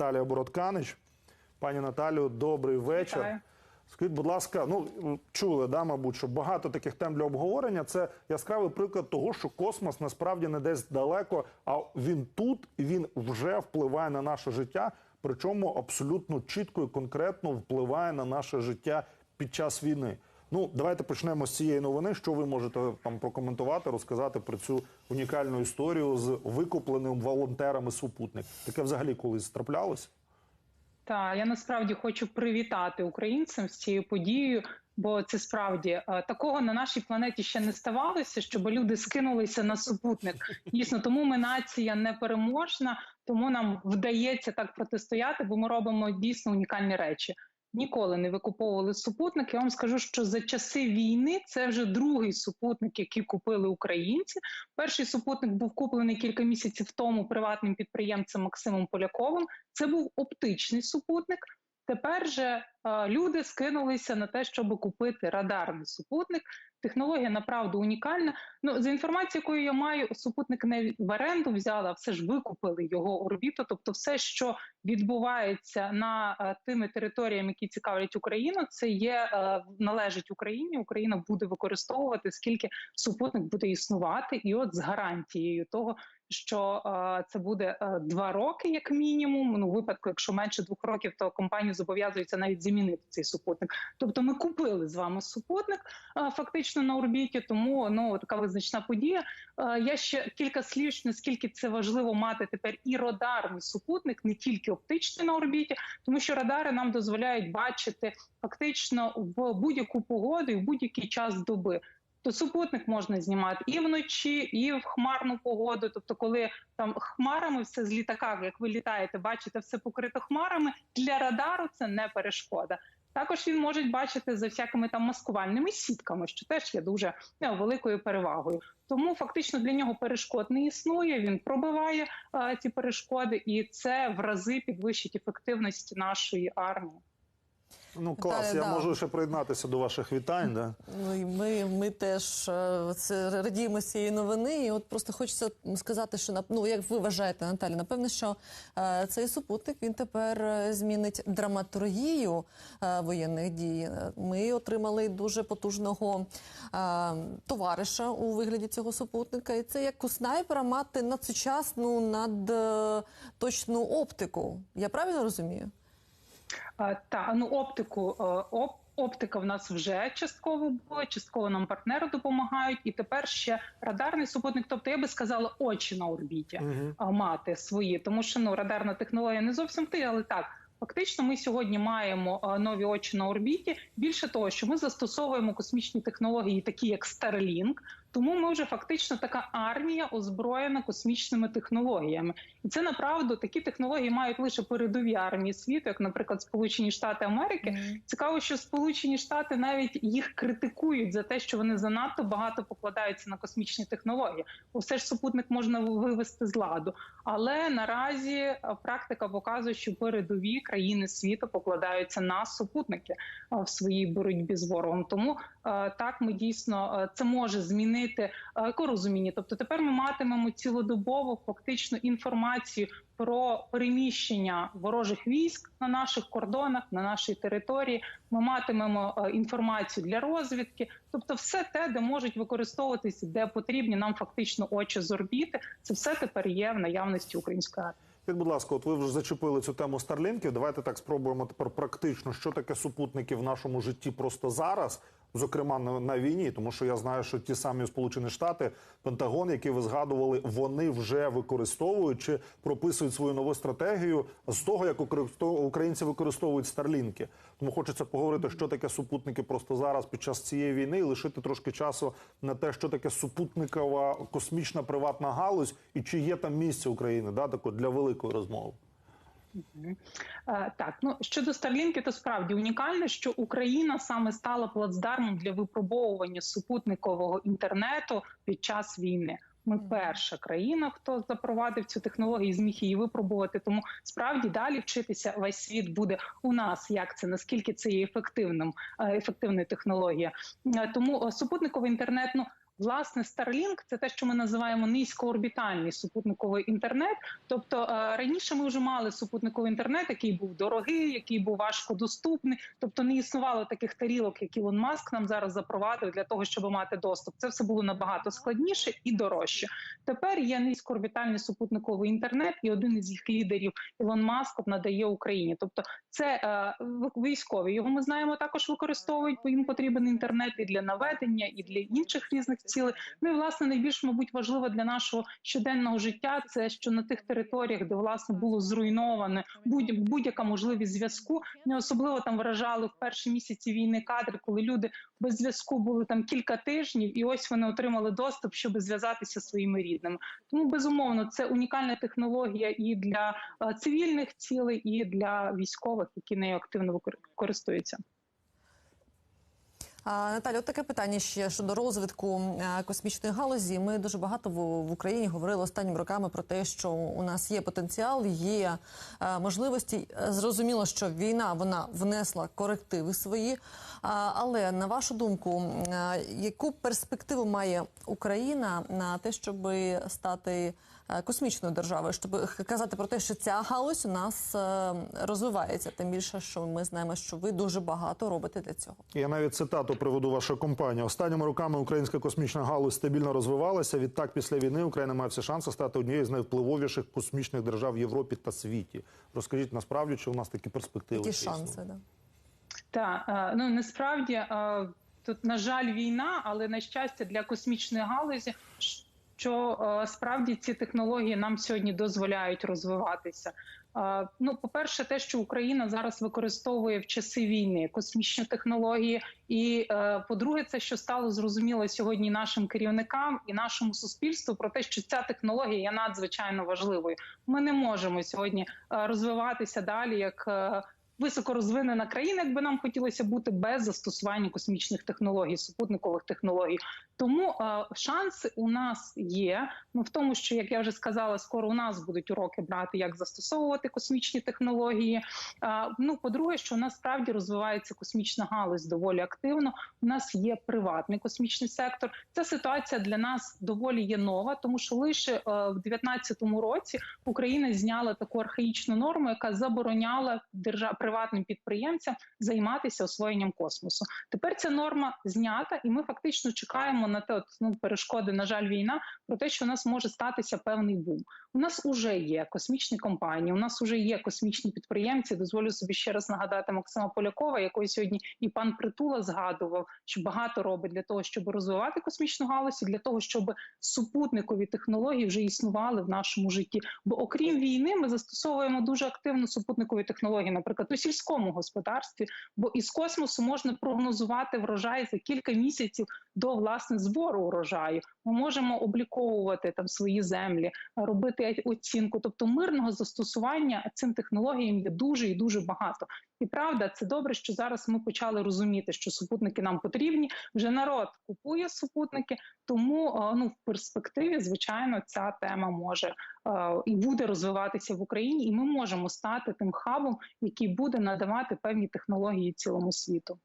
Наталія Бородканич. Пані Наталію, добрий вечір. Вітаю. Скажіть, будь ласка, ну чули, да, мабуть, що багато таких тем для обговорення. Це яскравий приклад того, що космос насправді не десь далеко, а він тут і він вже впливає на наше життя. Причому абсолютно чітко і конкретно впливає на наше життя під час війни. Ну, давайте почнемо з цієї новини. Що ви можете там прокоментувати, розказати про цю унікальну історію з викупленим волонтерами супутник? Таке взагалі колись траплялось? Та я насправді хочу привітати українцям з цією подією, бо це справді е, такого на нашій планеті ще не ставалося, щоб люди скинулися на супутник. Дійсно, тому ми нація непереможна, тому нам вдається так протистояти, бо ми робимо дійсно унікальні речі. Ніколи не викуповували супутник. Я вам скажу, що за часи війни це вже другий супутник, який купили українці. Перший супутник був куплений кілька місяців тому приватним підприємцем Максимом Поляковим. Це був оптичний супутник. Тепер же е, люди скинулися на те, щоб купити радарний супутник. Технологія направду унікальна. Ну за інформацією, якою я маю, супутник не в оренду взяла, все ж викупили його орбіту. Тобто, все, що відбувається на е, тими територіями, які цікавлять Україну, це є е, належить Україні. Україна буде використовувати скільки супутник буде існувати, і от з гарантією того, що е, це буде е, два роки, як мінімум. Ну, у випадку, якщо менше двох років, то компанія зобов'язується навіть замінити цей супутник. Тобто, ми купили з вами супутник е, фактично на орбіті, тому ну така визначна подія. Е, я ще кілька слів, наскільки це важливо мати тепер і радарний супутник, не тільки оптичний на орбіті, тому що радари нам дозволяють бачити фактично в будь-яку погоду і в будь-який час доби. То супутник можна знімати і вночі, і в хмарну погоду. Тобто, коли там хмарами все з літака, як ви літаєте, бачите все покрито хмарами. Для радару це не перешкода. Також він може бачити за всякими там маскувальними сітками, що теж є дуже ну, великою перевагою. Тому фактично для нього перешкод не існує. Він пробиває а, ці перешкоди, і це в рази підвищить ефективність нашої армії. Ну клас, Та, я да. можу ще приєднатися до ваших вітань. Да? Ну, і ми, ми теж е, це радіємо з цієї новини. І от просто хочеться сказати, що на- ну, як ви вважаєте, Наталі, напевне, що е, цей супутник він тепер е, змінить драматургію е, воєнних дій. Е, Ми отримали дуже потужного е, товариша у вигляді цього супутника. І це як у снайпера мати надсучасну, надточну оптику. Я правильно розумію? Та ну оптику е, оп. Оптика в нас вже частково була, частково нам партнери допомагають, і тепер ще радарний супутник. Тобто я би сказала, очі на орбіті а, мати свої, тому що ну радарна технологія не зовсім ти, але так. Фактично, ми сьогодні маємо е, нові очі на орбіті. Більше того, що ми застосовуємо космічні технології, такі як Starlink, тому ми вже фактично така армія озброєна космічними технологіями, і це направду такі технології мають лише передові армії світу, як, наприклад, Сполучені Штати Америки. Цікаво, що Сполучені Штати навіть їх критикують за те, що вони занадто багато покладаються на космічні технології. Все ж супутник можна вивести з ладу. Але наразі е, практика показує, що передові країни світу покладаються на супутники е, в своїй боротьбі з ворогом. Тому е, так ми дійсно це може змінити е, екорозуміння. Тобто тепер ми матимемо цілодобово фактично інформацію про переміщення ворожих військ на наших кордонах, на нашій території. Ми матимемо е, інформацію для розвідки, тобто все те, де можуть використовуватися, де потрібні нам фактично очі з орбіти. Це все тепер є в наявності української армії. Скажіть, будь ласка, от ви вже зачепили цю тему старлінків. Давайте так спробуємо тепер практично, що таке супутники в нашому житті просто зараз, зокрема на, на війні, тому що я знаю, що ті самі Сполучені Штати, Пентагон, які ви згадували, вони вже використовують чи прописують свою нову стратегію з того, як українці використовують старлінки. Тому хочеться поговорити, що таке супутники просто зараз під час цієї війни, і лишити трошки часу на те, що таке супутникова космічна приватна галузь, і чи є там місце України, да, тако для великої розмови. Е, Так, ну щодо Старлінки, то справді унікально, що Україна саме стала плацдармом для випробовування супутникового інтернету під час війни. Ми перша країна, хто запровадив цю технологію, і зміг її випробувати. Тому справді далі вчитися весь світ буде у нас. Як це наскільки це є ефективним, е, ефективною технологія? Е, Тому супутниковий інтернет, ну власне Starlink – це те, що ми називаємо низькоорбітальний супутниковий інтернет. Тобто е, раніше ми вже мали супутниковий інтернет, який був дорогий, який був важкодоступний. Тобто не існувало таких тарілок, як Ілон Маск нам зараз запровадив для того, щоб мати доступ. Це все було набагато складніше і дорожче. Тепер є низькоорбітальний супутниковий інтернет, і один із їх лідерів Ілон Маск надає Україні. Тобто, це е, військові. Його ми знаємо також використовують, бо їм потрібен інтернет і для наведення, і для інших різних цілей. Ну і власне найбільш мабуть важливо для нашого щоденного життя. Це що на тих територіях, де власне було зруйноване будь- будь-яка можливість зв'язку, не особливо там вражали в перші місяці війни кадри, коли люди без зв'язку були там кілька тижнів, і ось вони отримали доступ, щоб зв'язатися зі своїми рідними. Тому безумовно це унікальна технологія і для е, цивільних цілей, і для військових, які нею активно користуються. А, Наталя, от таке питання ще щодо розвитку е, космічної галузі. Ми дуже багато в, Україні говорили останніми роками про те, що у нас є потенціал, є е, можливості. Зрозуміло, що війна вона внесла корективи свої. Але на вашу думку, е, яку перспективу має Україна на те, щоб стати космічною державою, щоб казати про те, що ця галузь у нас розвивається, тим більше, що ми знаємо, що ви дуже багато робите для цього. Я навіть цитату приведу вашої компанії. Останніми роками українська космічна галузь стабільно розвивалася. Відтак, після війни Україна має всі шанси стати однією з найвпливовіших космічних держав в Європі та світі. Розкажіть насправді, чи у нас такі перспективи? Які шанси? Да? Так, е, ну насправді е, тут, на жаль, війна, але на щастя для космічної галузі, що е, справді ці технології нам сьогодні дозволяють розвиватися. Е, Ну, по-перше, те, що Україна зараз використовує в часи війни космічні технології, і е, по-друге, це що стало зрозуміло сьогодні нашим керівникам і нашому суспільству про те, що ця технологія є надзвичайно важливою. Ми не можемо сьогодні е, розвиватися далі як. Високорозвинена країна, якби нам хотілося бути без застосування космічних технологій, супутникових технологій. Тому е, шанси у нас є. Ну в тому, що як я вже сказала, скоро у нас будуть уроки брати, як застосовувати космічні технології. Е, ну, по-друге, що у нас справді розвивається космічна галузь доволі активно. У нас є приватний космічний сектор. Ця ситуація для нас доволі є нова, тому що лише е, в 2019 році Україна зняла таку архаїчну норму, яка забороняла держав приватним підприємцям займатися освоєнням космосу. Тепер ця норма знята, і ми фактично чекаємо на те, от, ну, перешкоди, на жаль, війна про те, що у нас може статися певний бум. У нас уже є космічні компанії, у нас уже є космічні підприємці. Дозволю собі ще раз нагадати Максима Полякова, якої сьогодні і пан Притула згадував, що багато робить для того, щоб розвивати космічну галузь, і для того, щоб супутникові технології вже існували в нашому житті. Бо окрім війни, ми застосовуємо дуже активно супутникові технології, наприклад, у сільському господарстві. Бо із космосу можна прогнозувати врожай за кілька місяців до власне збору урожаю. Ми можемо обліковувати там свої землі, робити оцінку. Тобто мирного застосування цим технологіям є дуже і дуже багато. І правда, це добре, що зараз ми почали розуміти, що супутники нам потрібні. Вже народ купує супутники, тому е, ну в перспективі, звичайно, ця тема може е, і буде розвиватися в Україні, і ми можемо стати тим хабом, який буде надавати певні технології цілому світу.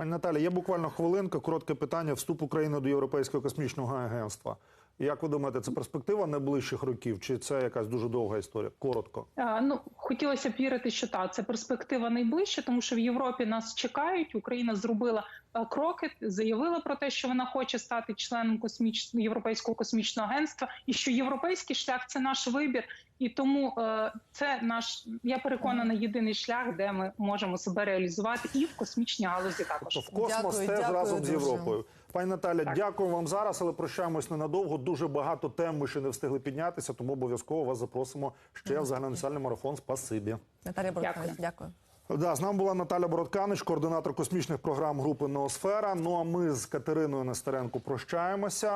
Пані Наталі, є буквально хвилинка, коротке питання. Вступ України до Європейського космічного агентства. Як ви думаєте, це перспектива найближчих років, чи це якась дуже довга історія? Коротко. Е, Ну хотілося б вірити, що так, це перспектива найближча, тому що в Європі нас чекають. Україна зробила е, кроки, заявила про те, що вона хоче стати членом космічного європейського космічного агентства, і що європейський шлях це наш вибір. І тому е, це наш, я переконана, єдиний шлях, де ми можемо себе реалізувати, і в космічній галузі також. Тобто в космос Дякую, теж дякую разом з. Європою. Пані Наталя, Так. дякую вам зараз, але прощаємось ненадовго. Дуже багато тем ми ще не встигли піднятися, тому обов'язково вас запросимо ще в загальнонаціональний марафон. Спасибі. Наталя Дякую. дякую. Да, з нами була Наталя Бородканич, координатор космічних програм групи Ноосфера. Ну а ми з Катериною Нестеренко прощаємося.